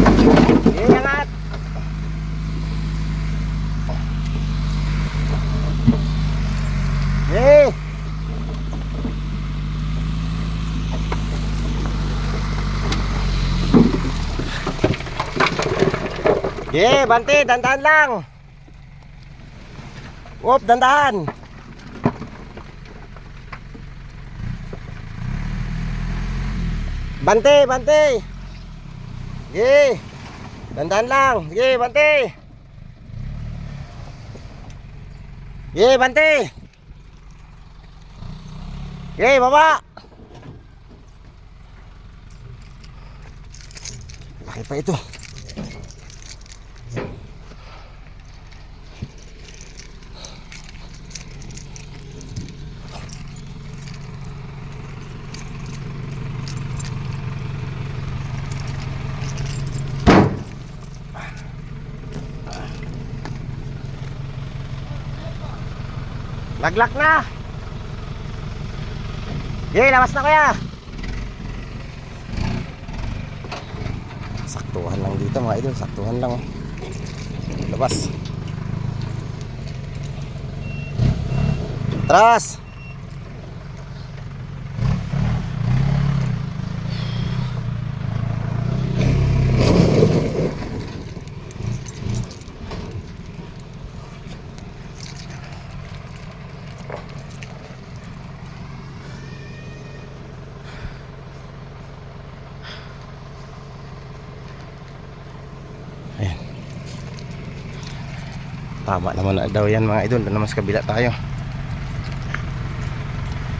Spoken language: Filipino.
Angat. Sige. Sige, bante, dandan lang. Wop, dandan. Bante, bante. Sige. Dandan lang. Sige, bante. Sige, bante. Sige, baba. Laki pa ito. Laglak na. Sige, labas na kuya. Saktuhan lang dito mga idol, saktuhan lang. Labas. Tras. Tama naman na daw yan mga idol. Naman sa kabila tayo.